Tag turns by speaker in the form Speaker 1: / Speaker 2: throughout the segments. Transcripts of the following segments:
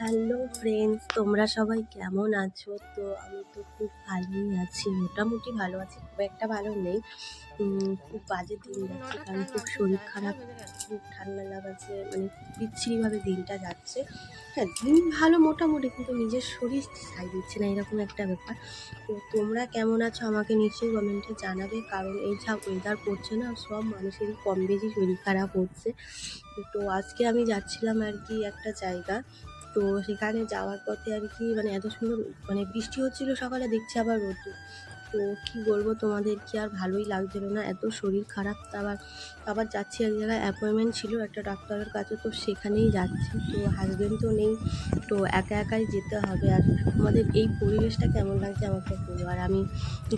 Speaker 1: Hello friends তোমরা সবাই কেমন আছো? তো আমি তো খুব ভালোই আছি, মোটামুটি ভালো আছি, খুব একটা ভালো নেই। খুব বাজে দিন যাচ্ছে, কারণ খুব শরীর খারাপ, খুব ঠান্ডা লাগাচ্ছে মানে বিচ্ছিরিভাবে দিনটা যাচ্ছে। হ্যাঁ দিন ভালো মোটামুটি, কিন্তু নিজের শরীর সাই দিচ্ছে না, এরকম একটা ব্যাপার। তো তোমরা কেমন আছো আমাকে নিশ্চয়ই কমেন্টে জানাবে, কারণ এই যা ওয়েদার পড়ছে না, সব মানুষেরই কম বেশি শরীর খারাপ হচ্ছে। তো আজকে আমি যাচ্ছিলাম আর কি একটা জায়গা তো সেখানে যাওয়ার পথে আর কি মানে এত সুন্দর মানে বৃষ্টি হচ্ছিল সকালে, দেখছি আবার রোদ্দুর। তো কী বলব তোমাদের কি আর ভালোই লাগছিল না। এত শরীর খারাপ আবার আবার যাচ্ছি এক জায়গায় অ্যাপয়েন্টমেন্ট ছিল একটা ডাক্তারের কাছে, তো সেখানেই যাচ্ছি। তো হাজবেন্ড তো নেই, তো একা একাই যেতে হবে। আর আমাদের এই পরিবেশটা কেমন লাগছে আমাকে বলো। আর আমি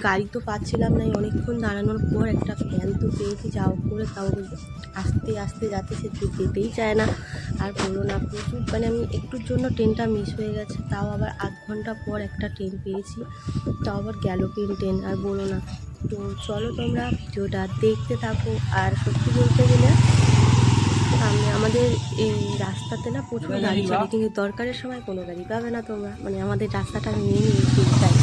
Speaker 1: গাড়ি তো পাচ্ছিলাম না অনেকক্ষণ দাঁড়ানোর পর একটা ফ্যান তো পেয়েছি যাও করে তাও আস্তে আস্তে যাতে সে যেতেই চায় না। আর বলো না, প্রচুর মানে আমি একটুর জন্য ট্রেনটা মিস হয়ে গেছে, তাও আবার আধ ঘণ্টা পর একটা ট্রেন পেয়েছি। তাও আবার গ্যালোপিন ট্রেন আর বলো না। তো চলো তোমরা ভিডিওটা দেখতে থাকো। আর সত্যি বলতে গেলে সামনে আমাদের এই রাস্তাতে না প্রচুর গাড়ি চলে কিন্তু দরকারের সময় কোনো গাড়ি পাবে না তোমরা। মানে আমাদের রাস্তাটা নিয়ে নিয়েছি তাই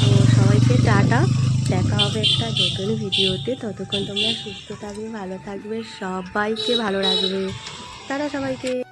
Speaker 1: তো সবাইকে টাটা। দেখা হবে একটা নতুন ভিডিওতে। ততক্ষণ তোমরা সুস্থ থাকবে ভালো থাকবে সবাইকে ভালো রাখবে। তারা সবাইকে।